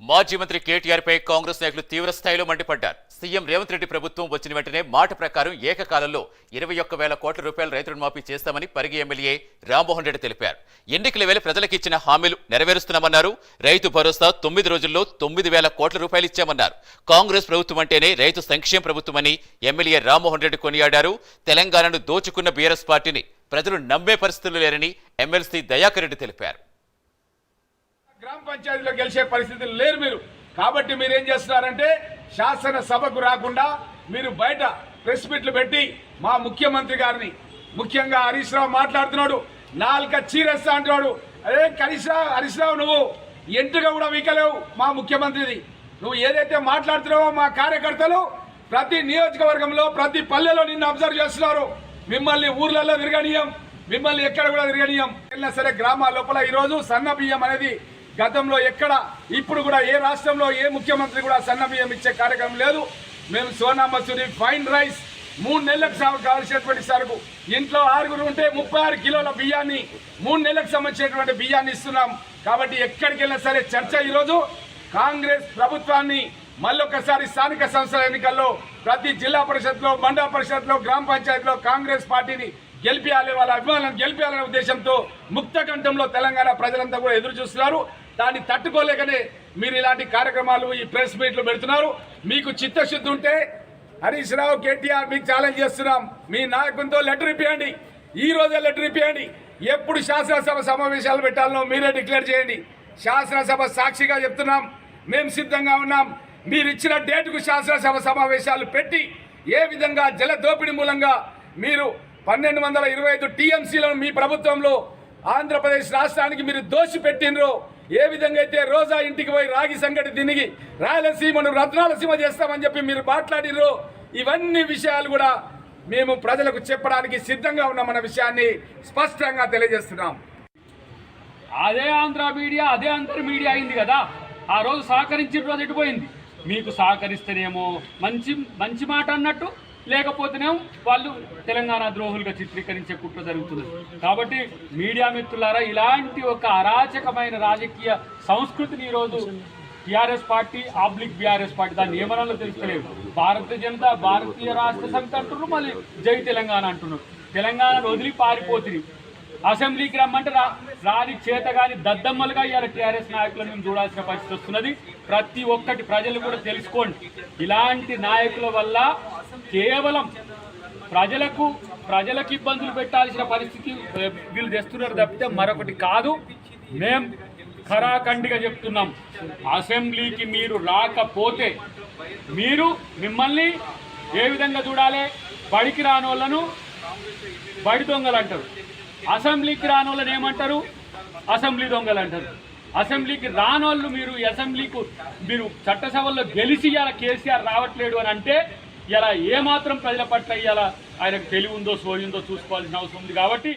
మాజీ మంత్రి కేటీఆర్పై కాంగ్రెస్ నాయకులు తీవ్రస్థాయిలో మండిపడ్డారు. సీఎం రేవంత్ రెడ్డి ప్రభుత్వం వచ్చిన వెంటనే మాట ప్రకారం ఏకకాలంలో ఇరవై ఒక్క వేల కోట్ల రూపాయల రైతు రుణమాఫీ చేస్తామని పరిగి ఎమ్మెల్యే రామ్మోహన్ రెడ్డి తెలిపారు. ఎన్నికల వేళ ప్రజలకు ఇచ్చిన హామీలు నెరవేరుస్తున్నామన్నారు. రైతు భరోసా తొమ్మిది రోజుల్లో తొమ్మిది వేల కోట్ల రూపాయలు ఇచ్చామన్నారు. కాంగ్రెస్ ప్రభుత్వం అంటేనే రైతు సంక్షేమ ప్రభుత్వమని ఎమ్మెల్యే రామ్మోహన్ రెడ్డి కొనియాడారు. తెలంగాణను దోచుకున్న బీఆర్ఎస్ పార్టీని ప్రజలు నమ్మే పరిస్థితులు లేరని ఎమ్మెల్సీ దయాకర్ రెడ్డి తెలిపారు. గ్రామ పంచాయతీలో గెలిచే పరిస్థితులు లేరు మీరు. కాబట్టి మీరు ఏం చేస్తున్నారంటే శాసన సభకు రాకుండా మీరు బయట ప్రెస్ మీట్లు పెట్టి మా ముఖ్యమంత్రి గారిని ముఖ్యంగా హరీష్ రావు మాట్లాడుతున్నాడు నాలుక చీరేస్తా అంటున్నాడు. అరే హరీష్ రావు హరీష్ రావు నువ్వు ఎంటుగా కూడా వీకలేవు మా ముఖ్యమంత్రిది. నువ్వు ఏదైతే మాట్లాడుతున్నావో మా కార్యకర్తలు ప్రతి నియోజకవర్గంలో ప్రతి పల్లెలో నిన్ను అబ్జర్వ్ చేస్తున్నారు. మిమ్మల్ని ఊర్లలో తిరగనీయం మిమ్మల్ని ఎక్కడ కూడా తిరగనీయం. వెళ్ళినా సరే గ్రామాల లోపల ఈరోజు సన్న బియ్యం అనేది గతంలో ఎక్కడ ఇప్పుడు కూడా ఏ రాష్ట్రంలో ఏ ముఖ్యమంత్రి కూడా సన్న బియ్యం ఇచ్చే కార్యక్రమం లేదు. మేము సోనా మసూరి ఫైన్ రైస్ మూడు నెలలకు సాగు కావాల్సినటువంటి సరుకు. ఇంట్లో ఆరుగురు ఉంటే ముప్పై ఆరు కిలోల బియ్యాన్ని మూడు నెలలకు సంబంధించినటువంటి బియ్యాన్ని ఇస్తున్నాం. కాబట్టి ఎక్కడికి వెళ్ళినా సరే చర్చ ఈరోజు. కాంగ్రెస్ ప్రభుత్వాన్ని మళ్ళొకసారి స్థానిక సంస్థల ఎన్నికల్లో ప్రతి జిల్లా పరిషత్లో మండల పరిషత్లో గ్రామ పంచాయతీలో కాంగ్రెస్ పార్టీని గెలిపించాలి వాళ్ళ అభిమానులను గెలిపియాలనే ఉద్దేశంతో ముక్త కంఠంలో తెలంగాణ ప్రజలంతా కూడా ఎదురు చూస్తున్నారు. దాన్ని తట్టుకోలేకనే మీరు ఇలాంటి కార్యక్రమాలు ఈ ప్రెస్ మీట్లు పెడుతున్నారు. మీకు చిత్తశుద్ధి ఉంటే హరీష్ రావు కేటీఆర్ మీకు ఛాలెంజ్ చేస్తున్నాం. మీ నాయకునితో లెటర్ ఇప్పియండి. ఈ రోజే లెటర్ ఇప్పియండి. ఎప్పుడు శాసనసభ సమావేశాలు పెట్టాలనో మీరే డిక్లేర్ చేయండి. శాసనసభ సాక్షిగా చెప్తున్నాం. మేము సిద్ధంగా ఉన్నాం. మీరు ఇచ్చిన డేటుకు శాసనసభ సమావేశాలు పెట్టి ఏ విధంగా జల దోపిడీ మూలంగా మీరు పన్నెండు వందల ఇరవై ఐదు టీఎంసీలను మీ ప్రభుత్వంలో ఆంధ్రప్రదేశ్ రాష్ట్రానికి మీరు దోషి పెట్టినరో ఏ విధంగా అయితే రోజా ఇంటికి పోయి రాగి సంగటి తినిగి రాయలసీమను రత్నాలసీమ చేస్తామని చెప్పి మీరు మాట్లాడిర్రు ఇవన్నీ విషయాలు కూడా మేము ప్రజలకు చెప్పడానికి సిద్ధంగా ఉన్నామన్న విషయాన్ని స్పష్టంగా తెలియజేస్తున్నాం. అదే ఆంధ్ర మీడియా అదే అందరి మీడియా అయింది కదా. ఆ రోజు సహకరించిన రోజు ఎటుపోయింది మీకు సహకరిస్తేనేమో మంచి మంచి మాట అన్నట్టు లేకపోతేనే వాళ్ళు తెలంగాణ ద్రోహులుగా చిత్రీకరించే కుట్ర జరుగుతుంది. కాబట్టి మీడియా మిత్రులారా ఇలాంటి ఒక అరాచకమైన రాజకీయ సంస్కృతిని ఈరోజు TRS party oblique BRS party దాని నియమనాలు తెలుస్తలేవు భారతీయ జనతా భారతీయ రాష్ట్ర సమితి అంటున్నారు మళ్ళీ జై తెలంగాణ అంటున్నారు. తెలంగాణను వదిలి పారిపోతుంది అసెంబ్లీకి రమ్మంటే రా రాని చేత కానీ దద్దమ్మలుగా ఇవాళ టీఆర్ఎస్ నాయకులను మేము చూడాల్సిన పరిస్థితి వస్తున్నది. ప్రతి ఒక్కటి ప్రజలు కూడా తెలుసుకోండి. ఇలాంటి నాయకుల వల్ల కేవలం ప్రజలకు ప్రజలకు ఇబ్బందులు పెట్టాల్సిన పరిస్థితి వీళ్ళు తెస్తున్నారు తప్పితే మరొకటి కాదు. మేం ఖరాఖండిగా చెప్తున్నాం. అసెంబ్లీకి మీరు రాకపోతే మీరు మిమ్మల్ని ఏ విధంగా చూడాలి? బడికి రాని వాళ్ళను బడి దొంగలు అంటారు. అసెంబ్లీకి రాని వాళ్ళని ఏమంటారు? అసెంబ్లీ దొంగలు అంటారు. అసెంబ్లీకి రానోళ్ళు మీరు అసెంబ్లీకు మీరు చట్టసభల్లో గెలిచి ఇలా కేసీఆర్ రావట్లేడు అని అంటే ఇలా ఏమాత్రం ప్రజల పట్ల ఇలా ఆయనకు తెలివి ఉందో సోయి ఉందో చూసుకోవాల్సిన అవసరం ఉంది కాబట్టి